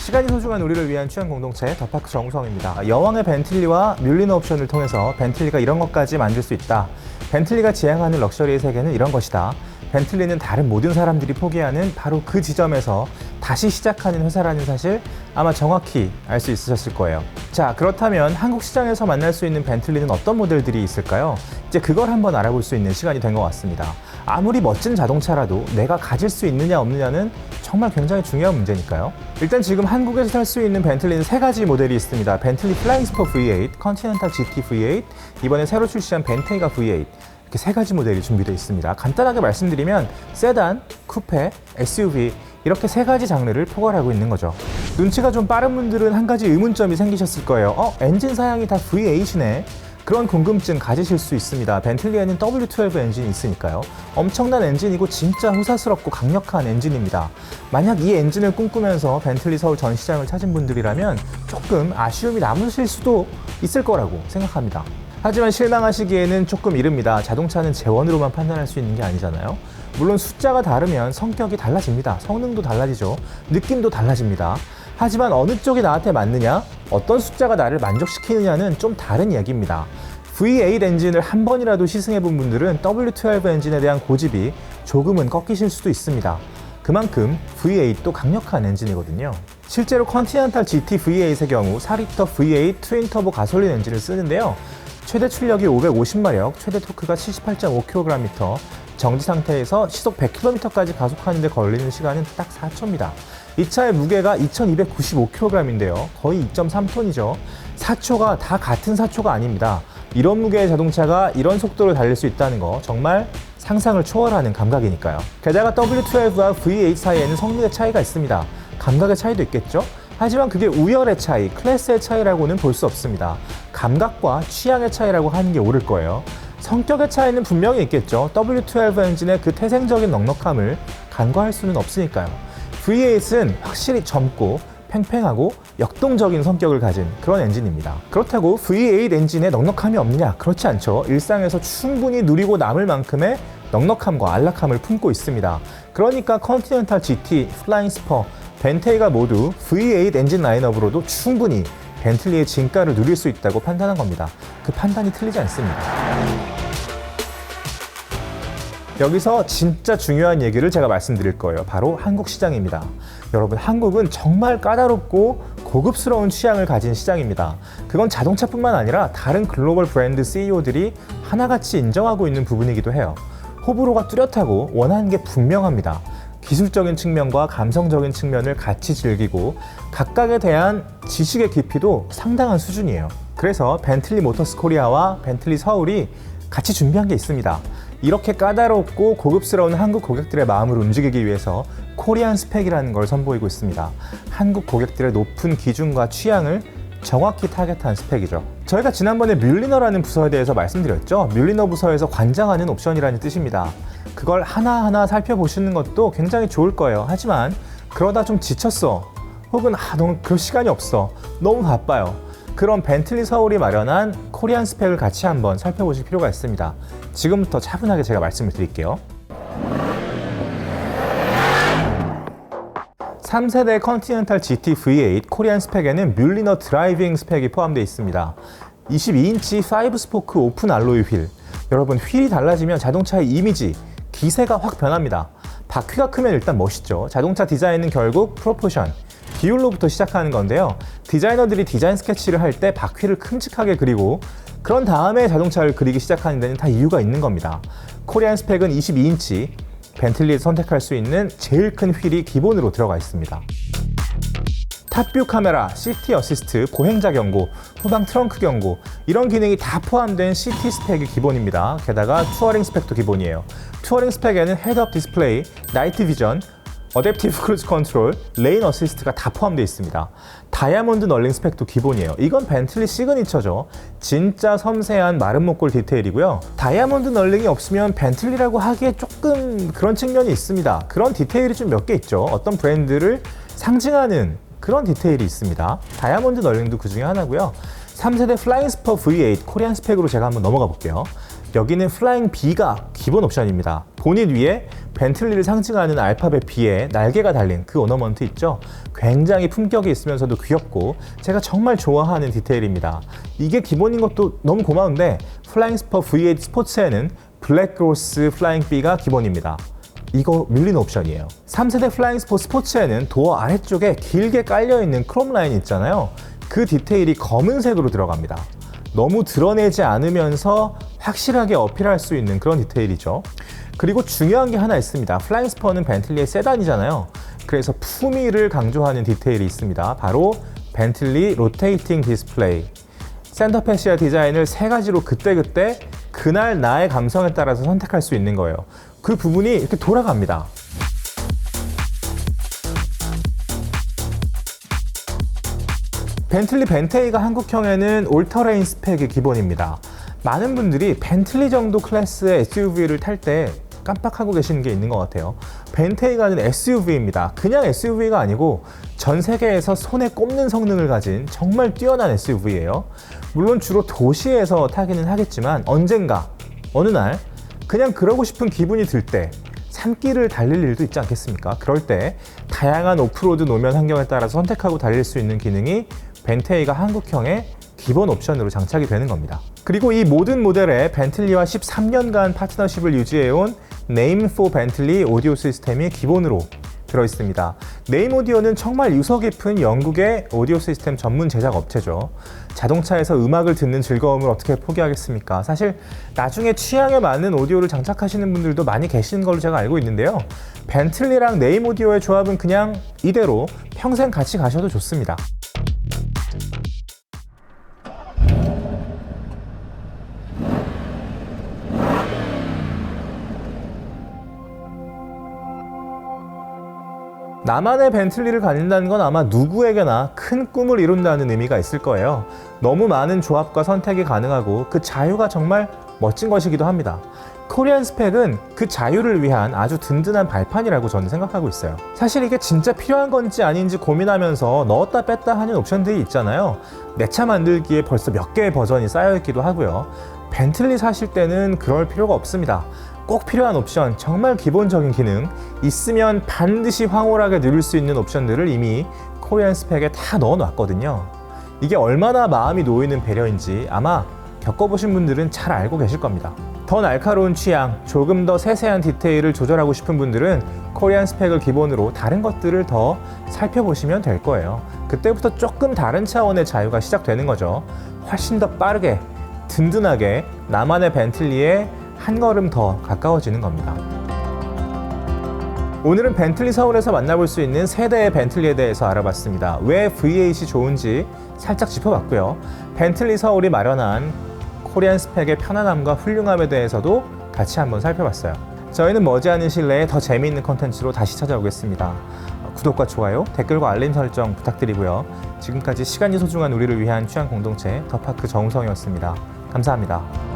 시간이 소중한 우리를 위한 취향 공동체 더파크 정우성입니다. 여왕의 벤틀리와 뮬리너 옵션을 통해서 벤틀리가 이런 것까지 만들 수 있다. 벤틀리가 지향하는 럭셔리의 세계는 이런 것이다. 벤틀리는 다른 모든 사람들이 포기하는 바로 그 지점에서 다시 시작하는 회사라는 사실 아마 정확히 알 수 있으셨을 거예요. 자, 그렇다면 한국 시장에서 만날 수 있는 벤틀리는 어떤 모델들이 있을까요? 이제 그걸 한번 알아볼 수 있는 시간이 된 것 같습니다. 아무리 멋진 자동차라도 내가 가질 수 있느냐 없느냐는 정말 굉장히 중요한 문제니까요. 일단 지금 한국에서 살 수 있는 벤틀리는 세 가지 모델이 있습니다. 벤틀리 플라잉 스퍼 V8, 컨티넨탈 GT V8, 이번에 새로 출시한 벤테이가 V8. 이렇게 세 가지 모델이 준비되어 있습니다. 간단하게 말씀드리면 세단, 쿠페, SUV 이렇게 세 가지 장르를 포괄하고 있는 거죠. 눈치가 좀 빠른 분들은 한 가지 의문점이 생기셨을 거예요. 어, 엔진 사양이 다 V8이네. 그런 궁금증 가지실 수 있습니다. 벤틀리에는 W12 엔진이 있으니까요. 엄청난 엔진이고 진짜 호사스럽고 강력한 엔진입니다. 만약 이 엔진을 꿈꾸면서 벤틀리 서울 전 시장을 찾은 분들이라면 조금 아쉬움이 남으실 수도 있을 거라고 생각합니다. 하지만 실망하시기에는 조금 이릅니다. 자동차는 재원으로만 판단할 수 있는 게 아니잖아요. 물론 숫자가 다르면 성격이 달라집니다. 성능도 달라지죠. 느낌도 달라집니다. 하지만 어느 쪽이 나한테 맞느냐, 어떤 숫자가 나를 만족시키느냐는 좀 다른 이야기입니다. V8 엔진을 한 번이라도 시승해 본 분들은 W12 엔진에 대한 고집이 조금은 꺾이실 수도 있습니다. 그만큼 V8도 강력한 엔진이거든요. 실제로 컨티넨탈 GT V8의 경우 4리터 V8 트윈 터보 가솔린 엔진을 쓰는데요. 최대 출력이 550마력, 최대 토크가 78.5kgm, 정지 상태에서 시속 100km까지 가속하는 데 걸리는 시간은 딱 4초입니다. 이 차의 무게가 2295kg인데요. 거의 2.3톤이죠. 4초가 다 같은 4초가 아닙니다. 이런 무게의 자동차가 이런 속도를 달릴 수 있다는 거 정말 상상을 초월하는 감각이니까요. 게다가 W12와 V8 사이에는 성능의 차이가 있습니다. 감각의 차이도 있겠죠? 하지만 그게 우열의 차이, 클래스의 차이라고는 볼 수 없습니다. 감각과 취향의 차이라고 하는 게 옳을 거예요. 성격의 차이는 분명히 있겠죠. W12 엔진의 그 태생적인 넉넉함을 간과할 수는 없으니까요. V8은 확실히 젊고 팽팽하고 역동적인 성격을 가진 그런 엔진입니다. 그렇다고 V8 엔진에 넉넉함이 없느냐? 그렇지 않죠. 일상에서 충분히 누리고 남을 만큼의 넉넉함과 안락함을 품고 있습니다. 그러니까 컨티넨탈 GT, 플라잉 스퍼, 벤테이가 모두 V8 엔진 라인업으로도 충분히 벤틀리의 진가를 누릴 수 있다고 판단한 겁니다. 그 판단이 틀리지 않습니다. 여기서 진짜 중요한 얘기를 제가 말씀드릴 거예요. 바로 한국 시장입니다. 여러분, 한국은 정말 까다롭고 고급스러운 취향을 가진 시장입니다. 그건 자동차뿐만 아니라 다른 글로벌 브랜드 CEO들이 하나같이 인정하고 있는 부분이기도 해요. 호불호가 뚜렷하고 원하는 게 분명합니다. 기술적인 측면과 감성적인 측면을 같이 즐기고 각각에 대한 지식의 깊이도 상당한 수준이에요. 그래서 벤틀리 모터스 코리아와 벤틀리 서울이 같이 준비한 게 있습니다. 이렇게 까다롭고 고급스러운 한국 고객들의 마음을 움직이기 위해서 코리안 스펙이라는 걸 선보이고 있습니다. 한국 고객들의 높은 기준과 취향을 정확히 타겟한 스펙이죠. 저희가 지난번에 뮬리너라는 부서에 대해서 말씀드렸죠. 뮬리너 부서에서 관장하는 옵션이라는 뜻입니다. 그걸 하나하나 살펴보시는 것도 굉장히 좋을 거예요. 하지만 그러다 좀 지쳤어. 혹은 아, 너무 그럴 시간이 없어. 너무 바빠요. 그런 벤틀리 서울이 마련한 코리안 스펙을 같이 한번 살펴보실 필요가 있습니다. 지금부터 차분하게 제가 말씀을 드릴게요. 3세대 컨티넨탈 GT V8 코리안 스펙에는 뮬리너 드라이빙 스펙이 포함되어 있습니다. 22인치 5 스포크 오픈 알로이 휠. 여러분 휠이 달라지면 자동차의 이미지, 기세가 확 변합니다. 바퀴가 크면 일단 멋있죠. 자동차 디자인은 결국 프로포션, 비율로부터 시작하는 건데요. 디자이너들이 디자인 스케치를 할 때 바퀴를 큼직하게 그리고 그런 다음에 자동차를 그리기 시작하는 데는 다 이유가 있는 겁니다. 코리안 스펙은 22인치, 벤틀리에서 선택할 수 있는 제일 큰 휠이 기본으로 들어가 있습니다. 탑뷰 카메라, 시티 어시스트, 보행자 경고, 후방 트렁크 경고 이런 기능이 다 포함된 시티 스펙이 기본입니다. 게다가 투어링 스펙도 기본이에요. 투어링 스펙에는 헤드업 디스플레이, 나이트 비전, 어댑티브 크루즈 컨트롤, 레인 어시스트가 다 포함되어 있습니다. 다이아몬드 널링 스펙도 기본이에요. 이건 벤틀리 시그니처죠. 진짜 섬세한 마른 목골 디테일이고요. 다이아몬드 널링이 없으면 벤틀리라고 하기에 조금 그런 측면이 있습니다. 그런 디테일이 좀 몇 개 있죠. 어떤 브랜드를 상징하는 그런 디테일이 있습니다. 다이아몬드 널링도 그 중에 하나고요. 3세대 플라잉 스퍼 V8 코리안 스펙으로 제가 한번 넘어가 볼게요. 여기는 플라잉 B가 기본 옵션입니다. 본닛 위에 벤틀리를 상징하는 알파벳 B에 날개가 달린 그 오너먼트 있죠? 굉장히 품격이 있으면서도 귀엽고 제가 정말 좋아하는 디테일입니다. 이게 기본인 것도 너무 고마운데 플라잉 스퍼 V8 스포츠에는 블랙 그로스 플라잉 B가 기본입니다. 이거 밀린 옵션이에요. 3세대 플라잉 스포 스포츠에는 도어 아래쪽에 길게 깔려있는 크롬 라인 있잖아요. 그 디테일이 검은색으로 들어갑니다. 너무 드러내지 않으면서 확실하게 어필할 수 있는 그런 디테일이죠. 그리고 중요한 게 하나 있습니다. 플라잉 스퍼는 벤틀리의 세단이잖아요. 그래서 품위를 강조하는 디테일이 있습니다. 바로 벤틀리 로테이팅 디스플레이. 센터 패시아 디자인을 세 가지로 그때그때 그날 나의 감성에 따라서 선택할 수 있는 거예요. 그 부분이 이렇게 돌아갑니다. 벤틀리 벤테이가 한국형에는 올터레인 스펙이 기본입니다. 많은 분들이 벤틀리 정도 클래스의 SUV를 탈 때 깜빡하고 계시는 게 있는 것 같아요. 벤테이가는 SUV입니다. 그냥 SUV가 아니고 전 세계에서 손에 꼽는 성능을 가진 정말 뛰어난 SUV예요. 물론 주로 도시에서 타기는 하겠지만 언젠가 어느 날 그냥 그러고 싶은 기분이 들때 산길을 달릴 일도 있지 않겠습니까? 그럴 때 다양한 오프로드 노면 환경에 따라서 선택하고 달릴 수 있는 기능이 벤테이가 한국형의 기본 옵션으로 장착이 되는 겁니다. 그리고 이 모든 모델에 벤틀리와 13년간 파트너십을 유지해온 네임 포 벤틀리 오디오 시스템이 기본으로 들어 있습니다. 네임 오디오는 정말 유서 깊은 영국의 오디오 시스템 전문 제작 업체죠. 자동차에서 음악을 듣는 즐거움을 어떻게 포기하겠습니까? 사실 나중에 취향에 맞는 오디오를 장착하시는 분들도 많이 계시는 걸로 제가 알고 있는데요. 벤틀리랑 네임 오디오의 조합은 그냥 이대로 평생 같이 가셔도 좋습니다. 나만의 벤틀리를 가진다는 건 아마 누구에게나 큰 꿈을 이룬다는 의미가 있을 거예요. 너무 많은 조합과 선택이 가능하고 그 자유가 정말 멋진 것이기도 합니다. 코리안 스펙은 그 자유를 위한 아주 든든한 발판이라고 저는 생각하고 있어요. 사실 이게 진짜 필요한 건지 아닌지 고민하면서 넣었다 뺐다 하는 옵션들이 있잖아요. 내 차 만들기에 벌써 몇 개의 버전이 쌓여 있기도 하고요. 벤틀리 사실 때는 그럴 필요가 없습니다. 꼭 필요한 옵션, 정말 기본적인 기능, 있으면 반드시 황홀하게 누릴 수 있는 옵션들을 이미 코리안 스펙에 다 넣어 놨거든요. 이게 얼마나 마음이 놓이는 배려인지 아마 겪어보신 분들은 잘 알고 계실 겁니다. 더 날카로운 취향, 조금 더 세세한 디테일을 조절하고 싶은 분들은 코리안 스펙을 기본으로 다른 것들을 더 살펴보시면 될 거예요. 그때부터 조금 다른 차원의 자유가 시작되는 거죠. 훨씬 더 빠르게, 든든하게 나만의 벤틀리에 한 걸음 더 가까워지는 겁니다. 오늘은 벤틀리 서울에서 만나볼 수 있는 세대의 벤틀리에 대해서 알아봤습니다. 왜 V8이 좋은지 살짝 짚어봤고요. 벤틀리 서울이 마련한 코리안 스펙의 편안함과 훌륭함에 대해서도 같이 한번 살펴봤어요. 저희는 머지않은 시일 내에 더 재미있는 컨텐츠로 다시 찾아오겠습니다. 구독과 좋아요, 댓글과 알림 설정 부탁드리고요. 지금까지 시간이 소중한 우리를 위한 취향 공동체 더파크 정우성이었습니다. 감사합니다.